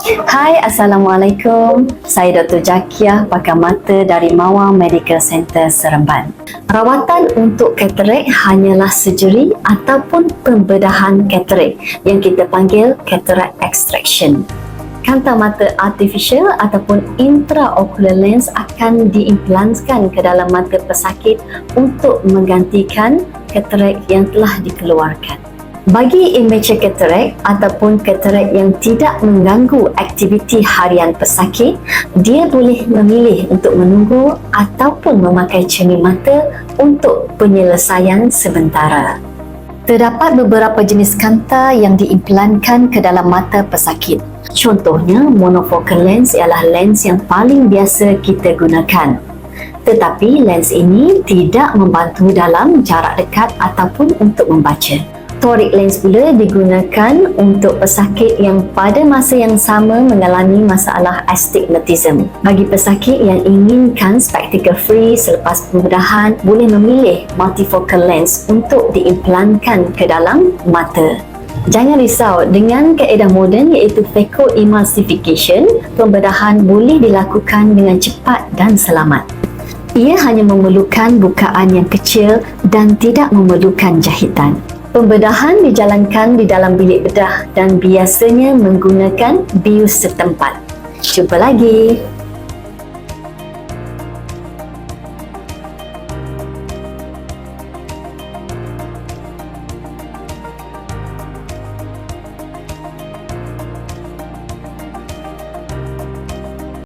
Hai, Assalamualaikum. Saya Dr. Jakiah, pakar mata dari Mawar Medical Center Seremban. Rawatan untuk katarak hanyalah surgery ataupun pembedahan katarak yang kita panggil cataract extraction. Kanta mata artificial ataupun intraocular lens akan diimplantkan ke dalam mata pesakit untuk menggantikan katarak yang telah dikeluarkan. Bagi immature cataract ataupun cataract yang tidak mengganggu aktiviti harian pesakit, dia boleh memilih untuk menunggu ataupun memakai cermin mata untuk penyelesaian sementara. Terdapat beberapa jenis kanta yang diimplantkan ke dalam mata pesakit. Contohnya, monofocal lens ialah lens yang paling biasa kita gunakan. Tetapi lens ini tidak membantu dalam jarak dekat ataupun untuk membaca. Toric lens pula digunakan untuk pesakit yang pada masa yang sama mengalami masalah astigmatism. Bagi pesakit yang inginkan spectacle free selepas pembedahan, boleh memilih multifocal lens untuk diimplantkan ke dalam mata. Jangan risau, dengan kaedah moden iaitu phacoemulsification, pembedahan boleh dilakukan dengan cepat dan selamat. Ia hanya memerlukan bukaan yang kecil dan tidak memerlukan jahitan. Pembedahan dijalankan di dalam bilik bedah dan biasanya menggunakan bius setempat. Jumpa lagi.